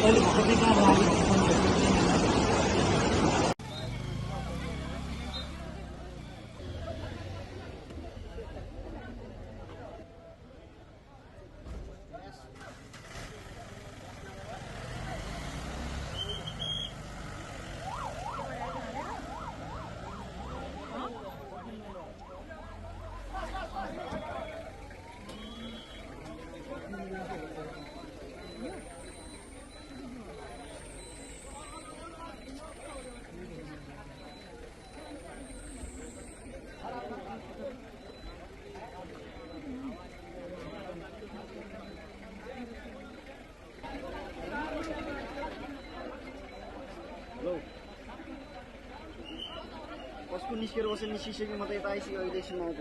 我们好好的干。20kg 越しに歯周病まで大使がいてしまう。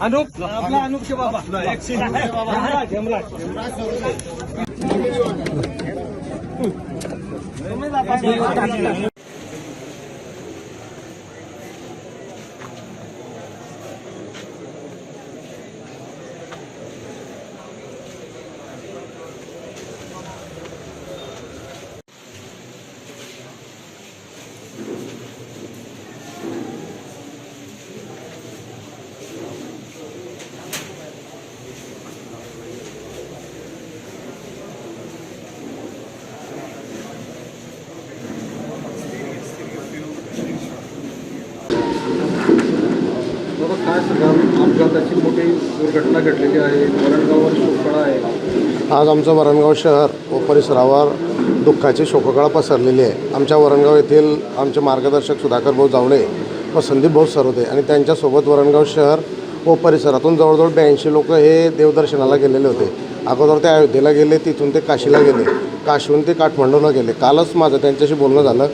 Anup આપલા Anup છે બાબા. એક છે હેમરાજ હેમરાજ હેમરાજ अपघाताची मोठी दुर्घटना घडलेली आहे. वरणगाववर आहे. आज आमचं वरणगाव शहर व परिसरावर दुःखाची शोककळा पसरलेली आहे. आमच्या वरणगाव येथील आमचे मार्गदर्शक सुधाकर भाऊ जावळे व संदीप भाऊ सरोदे आणि त्यांच्यासोबत वरणगाव शहर व परिसरातून जवळजवळ ब्याऐंशी लोक हे देवदर्शनाला गेलेले होते. अगोदर ते अयोध्येला गेले तिथून ते काशीला गेले. काशीहून ते काठमांडूला गेले. कालच माझं त्यांच्याशी बोलणं झालं.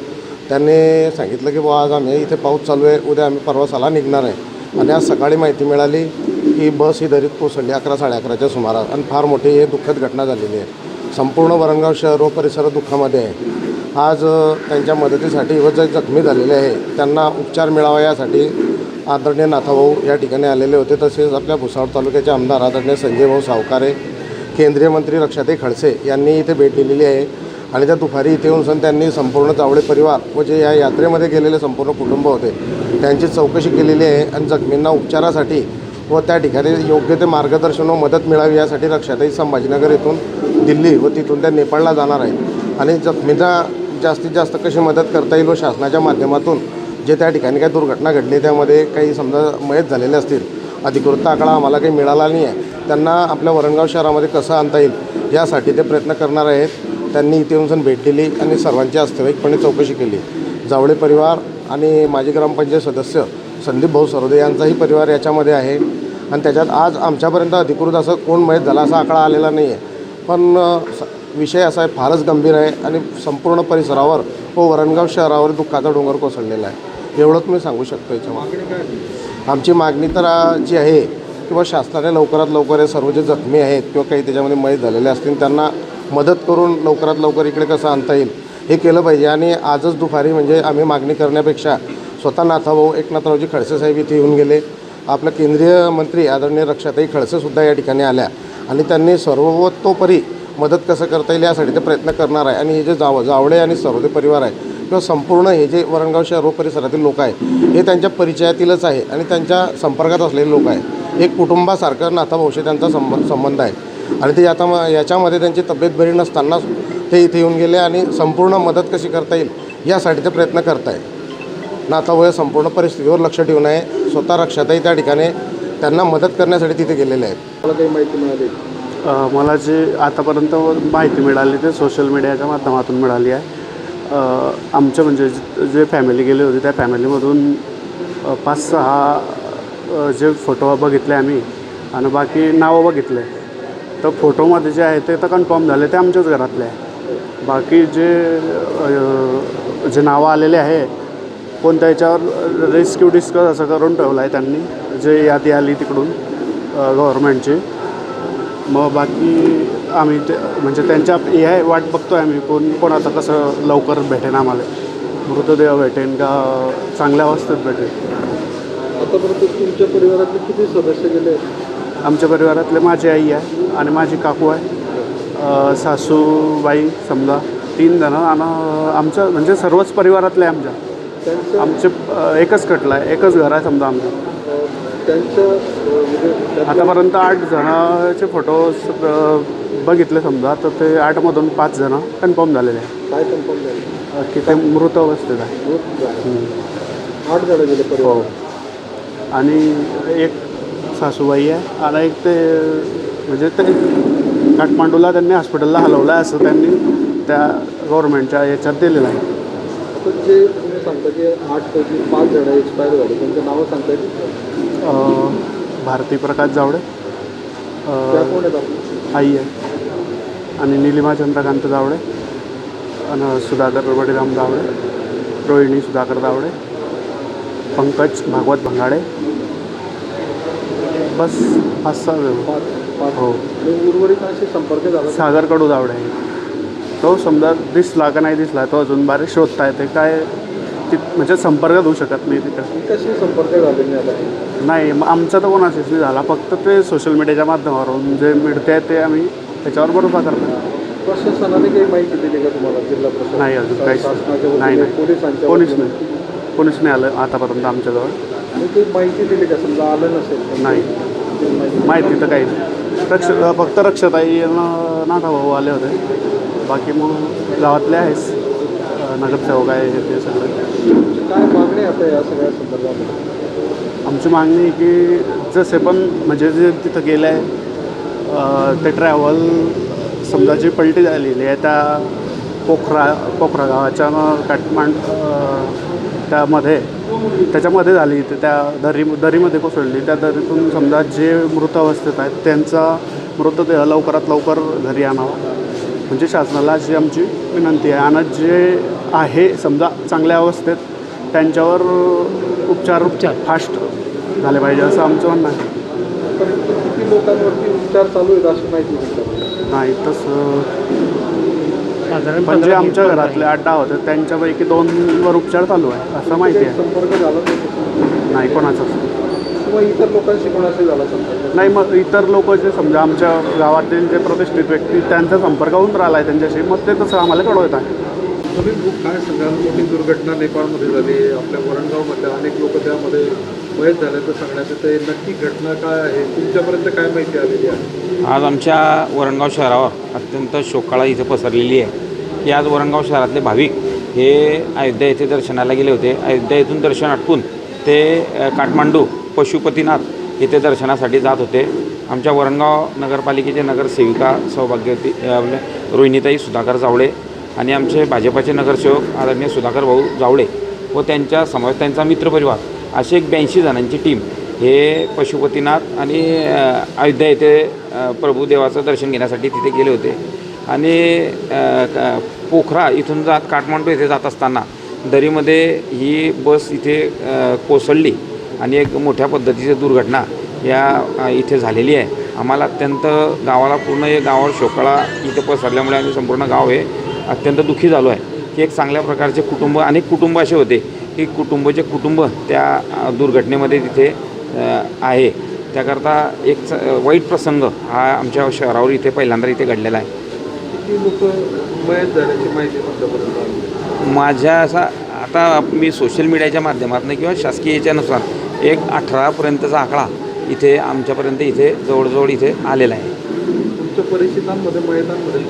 त्यांनी सांगितलं की बुवा आज आम्ही इथे पाऊस चालू आहे. उद्या आम्ही परवासाला निघणार आहे. आणि आज सकाळी माहिती मिळाली की बस ही दरीत कोसळली अकरा साडे अकराच्या सुमारास. आणि फार मोठी हे दुःखद घटना झालेली आहे. संपूर्ण वरणगाव शहर व परिसर दुःखामध्ये आहे. आज त्यांच्या मदतीसाठी व जे जखमी झालेले आहे त्यांना उपचार मिळावा यासाठी आदरणीय नाथाभाऊ या ठिकाणी आलेले होते. तसेच आपल्या भुसावळ तालुक्याचे आमदार आदरणीय संजय भाऊ सावकारे केंद्रीय मंत्री रक्षाताई खडसे यांनी इथे भेट दिलेली आहे. आणि त्या दुपारी इथे येऊन सण त्यांनी संपूर्ण चावडे परिवार व जे या यात्रेमध्ये गेलेले संपूर्ण कुटुंब होते त्यांची चौकशी केलेली आहे आणि जखमींना उपचारासाठी व त्या ठिकाणी योग्य ते मार्गदर्शन व मदत मिळावी यासाठी रक्षाताई संभाजीनगर येथून दिल्ली व तिथून त्या नेपाळला जाणार आहेत आणि जखमींना जास्तीत जास्त कशी मदत करता येईल व शासनाच्या माध्यमातून जे त्या ठिकाणी काही दुर्घटना घडली त्यामध्ये काही समजा मयत झालेले असतील अधिकृत आकडा आम्हाला काही मिळाला नाही आहे त्यांना आपल्या वरणगाव शहरामध्ये कसं आणता येईल यासाठी ते प्रयत्न करणार आहेत. त्यांनी इथे येऊन भेट दिली आणि सर्वांची वास्तविकपणे चौकशी केली. जावळे परिवार आणि माजी ग्रामपंचायत सदस्य संदीप भाऊ सरोदे यांचाही परिवार याच्यामध्ये आहे. आणि त्याच्यात आज आमच्यापर्यंत अधिकृत असं कोण मयत झाला असा आकडा आलेला नाही आहे पण विषय असा आहे फारच गंभीर आहे आणि संपूर्ण परिसरावर व वरणगाव शहरावर दुःखाचा डोंगर कोसळलेला आहे. एवढंच मी सांगू शकतो याच्यामध्ये. आमची मागणी तर जी आहे किंवा शासनाने लवकरात लवकर हे सर्व जे जखमी आहेत किंवा काही त्याच्यामध्ये मयत झालेले असतील त्यांना मदत करून लवकरात लवकर इकडे कसं आणता येईल हे केलं पाहिजे. आणि आजच दुपारी म्हणजे आम्ही मागणी करण्यापेक्षा स्वतः नाथाभाऊ एकनाथरावजी खडसे साहेब इथे येऊन गेले. आपलं केंद्रीय मंत्री आदरणीय रक्षाताई खडसेसुद्धा या ठिकाणी आल्या. आणि त्यांनी सर्वतोपरी मदत कसं करता येईल यासाठी ते प्रयत्न करणार आहे. आणि हे जे जाव जावळे आणि सर्वदे परिवार आहे किंवा संपूर्ण हे जे वरणगाव शहर परिसरातील लोक आहे हे त्यांच्या परिचयातीलच आहे आणि त्यांच्या संपर्कात असलेले लोक आहे. एक कुटुंबासारखं नाथाभाऊशी त्यांचा संबंध संबंध आहे. आणि ते आता म- याच्यामध्ये त्यांची तब्येत बरी नसताना ते इथे येऊन गेले आणि संपूर्ण मदत कशी करता येईल यासाठी ते प्रयत्न करत आहे नाथाभाऊ या संपूर्ण परिस्थितीवर लक्ष ठेवून आहे स्वतः रक्षाताई त्या ठिकाणी त्यांना मदत करण्यासाठी तिथे गेलेले आहेत. मला काही माहिती मिळाली? मला जे आतापर्यंत माहिती मिळाली ते सोशल मीडियाच्या माध्यमातून मिळाली आहे. आमच्या म्हणजे जे- फॅमिली गेली होती त्या फॅमिलीमधून पाच सहा जे फोटो बघितले आम्ही आणि बाकी नावं बघितले. तर फोटोमध्ये जे आहे ते तर कन्फर्म झाले ते आमच्याच घरातले आहे. बाकी जे जे नावं आलेले आहे कोणत्या याच्यावर रेस्क्यू डिस्कस असं करून ठेवलं आहे त्यांनी जे यादी आली तिकडून गव्हर्मेंटची मग बाकी आम्ही ते म्हणजे त्यांच्या हे आहे वाट बघतो आहे आम्ही कोण कोण आता कसं लवकर भेटेन आम्हाला. मृतदेह भेटेन का चांगल्या अवस्थेत भेटेन. आतापर्यंत तुमच्या परिवारातले किती सदस्य गेले आमच्या परिवारातले माझी आई आहे आणि माझी काकू आहे. सासूबाई समजा तीन जणं आणि आमच्या म्हणजे सर्वच परिवारातले आमच्या. आमचे एकच कटला आहे एकच घर आहे समजा आमचं. म्हणजे आतापर्यंत आठ जणांचे फोटोज बघितले समजा तर ते आठमधून पाच जणं कन्फर्म झालेले आहे काय कन्फर्म झालं? की ते मृत अवस्थेत आहे. आठ जण गेले परिवार आणि एक सासूबाई आहे. आणि एक ते म्हणजे ते काठमांडूला त्यांनी हॉस्पिटलला हलवलं आहे असं त्यांनी त्या गव्हर्नमेंटच्या याच्यात दिलेलं आहे. जे तुम्ही सांगता की आठ पैकी पाच जण एक्सपायर झाले त्यांचं नावं सांगता भारती प्रकाश जावडे. आई आहे. आणि निलिमा चंद्रकांत जावडे. आणि सुधाकर बडीराम जावडे. रोहिणी सुधाकर जावडे. पंकज भागवत भंगाडे. बस पाच सहा जण. हो. उर्वरित असे संपर्क झाला सागर कडू जावडे आहे तो समजा दिसला का नाही दिसला तो अजून बारीक शोधता येते. काय ति म्हणजे संपर्क होऊ शकत नाही तिथं. कशी संपर्क झाले नाही मग आमचा तर कोणाशीच नाही झाला. फक्त ते सोशल मीडियाच्या माध्यमावरून जे मिळते आहे ते आम्ही त्याच्यावर भरोसा करतो प्रशासनाने काही माहिती दिली का तुम्हाला? जिल्हा प्रशासन नाही अजून काहीच शासनाच्या नाही वतीने, नाही. पोलिसांच्या कोणीच वतीने? नाही. कोणीच नाही आलं आतापर्यंत आमच्याजवळ. आणि काही माहिती दिली का? समजा आलं नसेल तर नाही. माहिती माहिती तर काही नाही. रक्ष फक्त रक्षताई नाथा भाऊ आले होते. बाकी मग गावातले आहेच अं, नगरसेवक आहे हे ते सगळे. काय मागणी आता या सगळ्या संदर्भात? आमची मागणी आहे की जसे पण म्हणजे जे तिथं गेलं आहे ते ट्रॅव्हल समजा जी पलटी झालेली आहे त्या पोखरा पोखरा गावाच्या काठमांड त्यामध्ये त्याच्यामध्ये झाली. ते त्या दरी दरीमध्ये कोसळली. त्या दरीतून समजा जे मृत अवस्थेत आहेत त्यांचा मृतदेह लवकरात लवकर घरी आणावा. म्हणजे शासनाला अशी आमची विनंती आहे. आणि जे आहे समजा चांगल्या अवस्थेत त्यांच्यावर उपचार उपचार. फास्ट झाले पाहिजे असं आमचं म्हणणं आहे. किती लोकांवरती उपचार चालू आहेत अशी माहिती नाही तसं म्हणजे आमच्या घरातले आठ दहा होते त्यांच्यापैकी दोनवर उपचार चालू आहे असं माहिती आहे. संपर्क झाला नाही तसं? नाही कोणाचाच किंवा इतर लोकांशी कोणाशी झाला संपर्क? नाही मग इतर लोक जे समजा आमच्या गावातील जे प्रतिष्ठित व्यक्ती त्यांचा संपर्क होऊन राहिला आहे त्यांच्याशी मग ते तसं आम्हाला कळवत आहे. तुम्ही खूप काय सांगाल मोठी दुर्घटना नेपाळमध्ये झाली आपल्या वरणगावमध्ये अनेक लोक त्यामध्ये मयत झाले तर सांगण्यात येते नक्की घटना काय आहे? तुमच्यापर्यंत काय माहिती आलेली आहे? आज आमच्या वरणगाव शहरावर अत्यंत शोकाळा इथे पसरलेली आहे. की आज वरणगाव शहरातले भाविक हे अयोध्या येथे दर्शनाला गेले होते. अयोध्या येथून दर्शन आटपून ते काठमांडू पशुपतीनाथ येथे दर्शनासाठी जात होते. आमच्या वरणगाव नगरपालिकेचे नगरसेविका सौभाग्यवती रोहिणीताई सुधाकर जावळे आणि आमचे भाजपाचे नगरसेवक आदरणीय सुधाकर भाऊ जावळे व त्यांच्यासमोर त्यांचा मित्रपरिवार अशी एक ब्याऐंशी जणांची टीम हे पशुपतीनाथ आणि अयोध्या येथे प्रभुदेवाचं दर्शन घेण्यासाठी तिथे गेले होते. आणि पोखरा इथून जात काठमांडू येथे जात असताना दरीमध्ये ही बस इथे कोसळली आणि एक मोठ्या पद्धतीची दुर्घटना या इथे झालेली आहे. आम्हाला अत्यंत गावाला पूर्ण हे गावावर शोकळा इथे पसरल्यामुळे आम्ही संपूर्ण गाव हे अत्यंत दुःखी झालो आहे. की एक चांगल्या प्रकारचे कुटुंब अनेक कुटुंब असे होते की कुटुंबचे कुटुंब त्या दुर्घटनेमध्ये तिथे आहे. त्याकरता एक वाईट प्रसंग हा आमच्या शहरावर इथे पहिल्यांदा इथे घडलेला आहे. किती लोक मयत झाल्याची माहिती तुमच्यापर्यंत आली माझ्या असा आता मी सोशल मीडियाच्या माध्यमातून किंवा शासकीय याच्यानुसार एक अठरापर्यंतचा आकडा इथे आमच्यापर्यंत इथे जवळजवळ इथे आलेला आहे. तुमच्या परिचितांमध्ये मयतांमध्ये?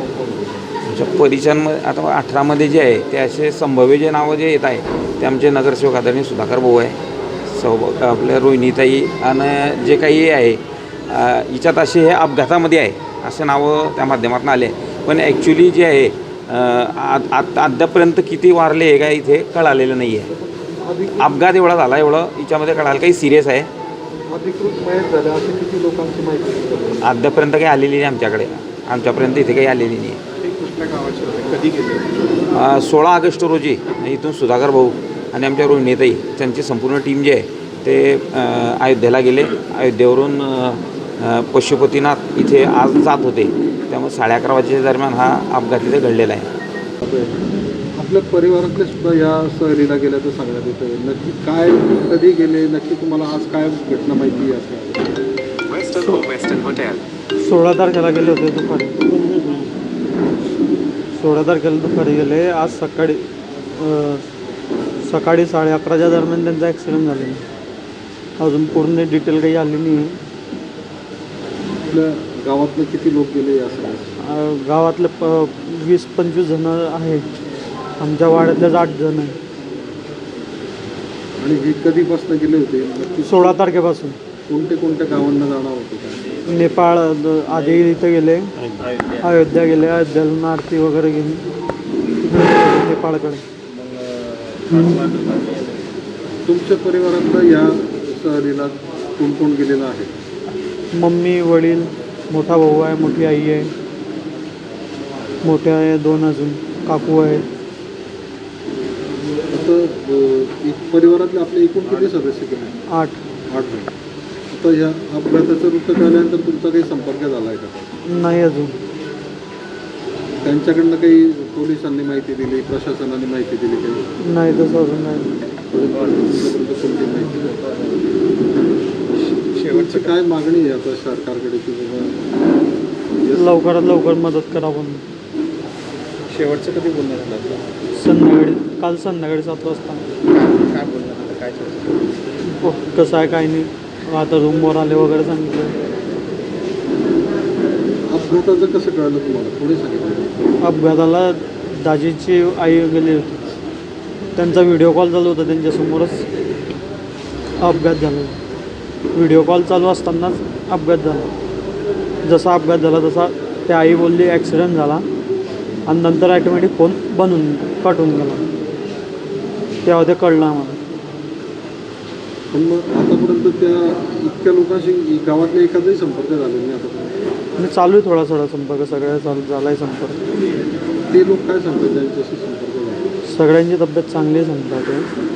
आमच्या परिचयांमध्ये आता अठरामध्ये जे आहे ते असे संभाव्य जे नावं जे येत आहे ते आमचे नगरसेवक आदरणीय सुधाकर भाऊ आहे सौ आपल्या रोहिणीताई आणि जे काही आहे हिच्यात असे हे अपघातामध्ये आहे असे नावं त्या माध्यमातून आले. पण ॲक्च्युली जे आहे अ, आ- आ- अद्यापर्यंत किती वारले हे काय इथे कळालेलं नाही आहे अपघात एवढा झाला एवढं हिच्यामध्ये कळालं काही सिरियस आहे? अद्यापर्यंत काही आलेली नाही आमच्याकडे. आमच्यापर्यंत इथे काही आलेली नाही. सोळा ऑगस्ट रोजी इथून सुधाकर भाऊ आणि आमच्या रोहिणीताई त्यांची संपूर्ण टीम जी आहे ते अयोध्येला गेले. अयोध्येवरून पशुपतीनाथ इथे आज जात होते. त्यामुळे साडे अकरा वाजेच्या दरम्यान हा अपघात इथे घडलेला आहे. आपल्या परिवारातले सुद्धा या सहलीला गेल्याचं सांगण्यात येतं. नक्की काय कधी गेले? नक्की तुम्हाला आज काय घटना माहिती आहे सोळा तारखेला गेले होते दुपारी. सोळा तारखेला दुपारी गेले. आज सकाळी सकाळी साडे अकराच्या दरम्यान त्यांचा ॲक्सिडेंट झालेला. अजून पूर्ण डिटेल काही आली नाही. गावातनं किती लोक गेले या सगळ्या? अ, गावातले प वीस पंचवीस जण आहेत. आमच्या वाड्यातलेच आठ जण आहे आणि हे कधीपासून गेले होते? नक्की सोळा तारखेपासून. कोणते कोणत्या गावांना जाणार होते? नेपाळ द- आधी इथं गेले. अयोध्या गेले अयोध्याला आरती वगैरे गेले. नेपाळकडे. तुमच्या परिवारातलं या सहलीला कोण कोण गेलेलं आहे? मम्मी वडील मोठा भाऊ आहे मोठी आई आहे. मोठे आहे दोन अजून काकू आहे. आता अं, एक परिवारातले आपले एकूण किती सदस्य गेले आठ. आठ जण. आता या अपघाताचं वृत्त कळल्यानंतर तुमचा काही संपर्क झाला आहे का? नाही अजून. त्यांच्याकडनं काही पोलिसांनी माहिती दिली प्रशासनाने माहिती दिली काही? नाही तसं अजून नाही. तुमच्यापर्यंत कोणती माहिती? शेवटची काय मागणी आहे आता सरकारकडे की बाबा लवकरात लवकर मदत करा म्हणून. शेवटचं कधी बोलणं झालं आपलं? संध्याकाळी काल संध्याकाळी सात वाजता. काय बोलणं झालं काय चर्चा? हो, कसं आहे काय नाही. आता रूमवर आले वगैरे सांगितलं. अपघाताचं कसं कळलं तुम्हाला? पुढे सांगितलं? अपघाताला दाजीची आई गेली होती. त्यांचा व्हिडिओ कॉल चालू होता त्यांच्यासमोरच अपघात झाला. व्हिडिओ कॉल चालू असतानाच अपघात झाला. जसा अपघात झाला तसा त्या आई बोलली ॲक्सिडेंट झाला. आणि नंतर ॲटोमॅटिक फोन बनून होऊन गेला. तेव्हा ते कळलं आम्हाला. पण मग आतापर्यंत त्या इतक्या लोकांशी गावातल्या एखादाही संपर्क झाला नाही आणि चालू आहे थोडा थोडा संपर्क सगळ्या चालू झाला आहे संपर्क. ते लोक काय सांगतात ज्यांच्याशी संपर्क झाला? सगळ्यांची तब्येत चांगली आहे सांगतात.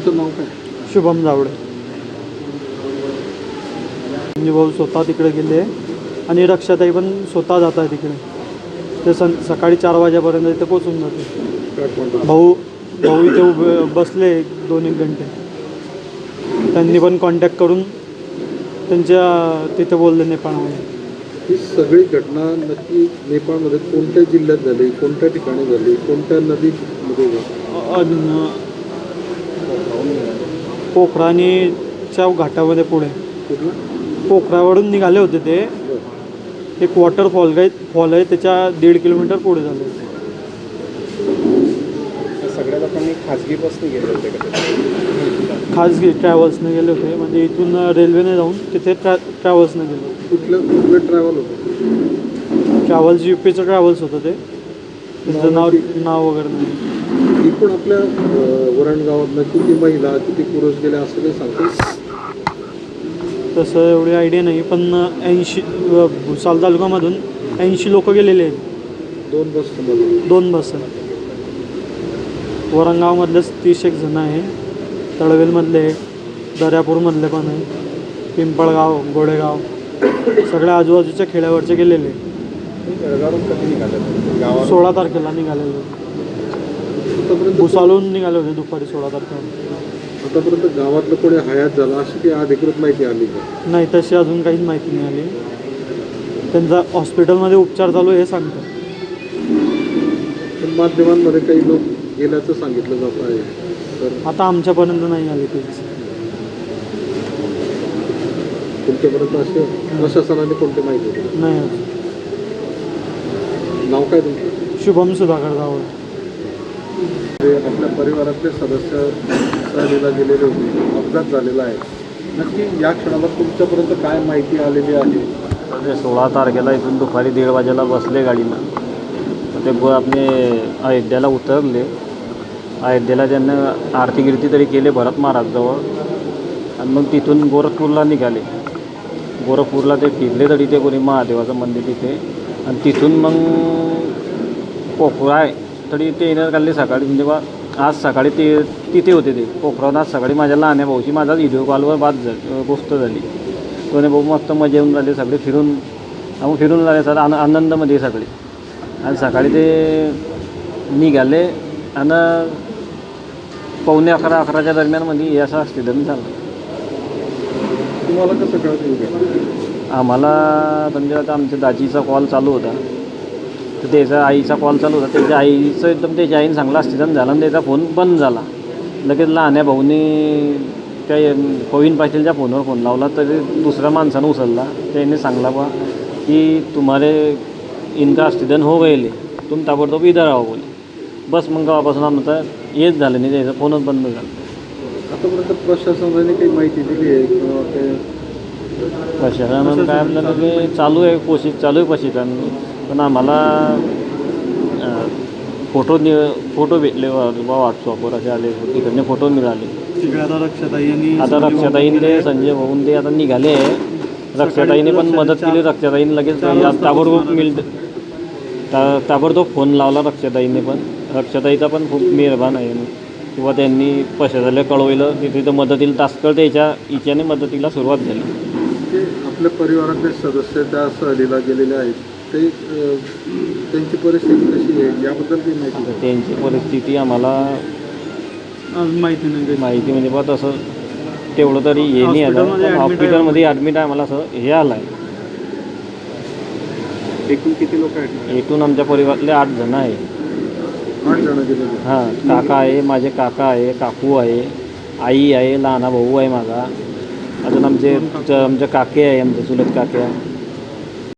तुमचं नाव काय? शुभम जावडे म्हणजे भाऊ स्वतः तिकडे गेले आणि रक्षाताई पण स्वतः जात आहे तिकडे. ते सं सकाळी चार वाजेपर्यंत इथे पोचून जाते. भाऊ भाऊ इथे उभे बसले दोन एक घंटे. त्यांनी पण कॉन्टॅक्ट करून त्यांच्या तिथे बोलले नेपाळमध्ये. ही सगळी घटना नक्की नेपाळमध्ये कोणत्या जिल्ह्यात झाली? कोणत्या ठिकाणी झाली? कोणत्या नदीमध्ये झाली? अन पोखराणीच्या घाटामध्ये पुढे. पोखरावरून निघाले होते ते. एक वॉटरफॉल काय फॉल आहे त्याच्या दीड किलोमीटर पुढे झाले सगळ्या लोकांनी खाजगी बसने गेले होते का खाजगी ट्रॅव्हल्सने गेले होते. म्हणजे इथून रेल्वेने जाऊन तिथे ट्रॅ ट्रॅव्हल्सने गेले कुठलं कुठलं ट्रॅव्हल होतं? ट्रॅव्हल्स यू पीचं ट्रॅव्हल्स होतं ते. त्यांचं नाव नाव वगैरे नाही. एकूण आपल्या वरणगावातनं किती महिला किती पुरुष गेले असं काही सांगतो तसं एवढी आयडिया नाही पण ऐंशी भुसाल तालुक्यामधून ऐंशी लोक गेलेले आहेत. दोन बस दोन बस आहेत. वरंगावमधलेच तीस एक जण आहे. तळवेलमधले दर्यापूरमधले पण आहे पिंपळगाव गोडेगाव सगळ्या आजूबाजूच्या खेड्यावरचे गेलेले सोळा तारखेला निघालेले. आतापर्यंत निघाले होते दुपारी सोळा तारखेला. आतापर्यंत गावातलं कोणी हयात झालं अशी काही अधिकृत माहिती आली का? नाही तशी अजून काहीच माहिती नाही आली. त्यांचा हॉस्पिटलमध्ये उपचार चालू आहे हे सांगतात. पण माध्यमांमध्ये काही लोक गेल्याचं सांगितलं जात आहे. तर आता आमच्यापर्यंत नाही आले तेच तुमच्यापर्यंत असे प्रशासनाने कोणती माहिती दिली? नाही. नाव काय तुमचं? शुभम सुधाकर जावळ. ते आपल्या परिवारातले सदस्य सहलीला गेलेले होते अपघात झालेला आहे. नक्की या क्षणाला तुमच्यापर्यंत काय माहिती आलेली आहे? म्हणजे सोळा तारखेला इथून दुपारी दीड वाजेला बसले गाडीनं ते ब आपले अयोध्याला उतरले. अयोध्येला त्यांना आरती गिरती तरी केले भरत महाराजजवळ. आणि मग तिथून गोरखपूरला निघाले. गोरखपूरला ते फिरले तरी ते कोणी महादेवाचं मंदिर तिथे. आणि तिथून मग पोखरा आहे. तरी ते येण्यात काढले सकाळी म्हणजे बा आज सकाळी ते तिथे होते ते पोखरावर आज सकाळी माझ्या लहान्या भाऊची माझा व्हिडिओ कॉलवर बात झाली गोष्ट झाली. दोन्ही भाऊ मस्त मजा येऊन राहिले सगळे फिरून. आम्ही फिरून राहिले सर आन आनंदमध्ये सगळे. आणि सकाळी ते निघाले आणि पावणे अकरा अकराच्या दरम्यानमध्ये हे असं ॲक्सिडेंट झालं. तुम्हाला कसं कळतं आम्हाला म्हणजे आता आमच्या दाजीचा कॉल चालू होता. तर त्याचा आईचा कॉल चालू होता. त्याच्या आईचं एकदम त्याच्या आईने चांगला ॲक्सिडेंट झाला. आणि त्याचा फोन बंद झाला. लगेच लहान्या भाऊने त्या पवीन पाटीलच्या फोनवर फोन लावला तरी दुसऱ्या माणसानं उचलला. त्याने सांगला बा की तुम्हारे इनका ॲक्सिडेंट हो गए तुम ताबडतोब इधर आओ बोले बस मग गावापासून आमचं हेच झालं नाही त्याचा फोनच बंद झाला आतापर्यंत प्रशासनाने काही माहिती दिली आहे किंवा प्रशासनानं काय आपल्याला चालू आहे कोशिश चालू आहे प्रशिक्षण. पण आम्हाला फोटो नि फोटो भेटले बा व्हॉट्सअपवर असे आले तिकडने फोटो मिळाले. तिकडे आता आता रक्षाताईन वगैरे ते संजय भाऊन ते आता निघाले रक्षाताईने पण मदत केली रक्षाताईने लगेच ताबडतोब मिळ ता ताबडतोब फोन लावला रक्षाताईने पण. रक्षाताईचा पण खूप मेहरबान आहे. किंवा त्यांनी प्रशासनाला कळवलं की तिथं मदतीला तात्काळ त्याच्या हिच्याने मदतीला सुरुवात झाली. ते आपल्या परिवारातले सदस्य त्या सहलीला गेलेले आहेत. ते त्यांची परिस्थिती कशी आहे? याबद्दल काही माहिती. त्यांची परिस्थिती आम्हाला माहिती नाही. माहिती म्हणजे बा तसं तेवढं तरी हे नाही आलं हॉस्पिटलमध्ये ॲडमिट आहे. मला असं हे आलं आहे एकूण किती लोक आहेत? एकूण आमच्या परिवारातले आठ जण आहे. हां काका आहे माझे काका आहे काकू आहे आई आहे लहाना भाऊ आहे माझा. अजून आमचे आमचे काके आहे आमचे चुलत काके. आहे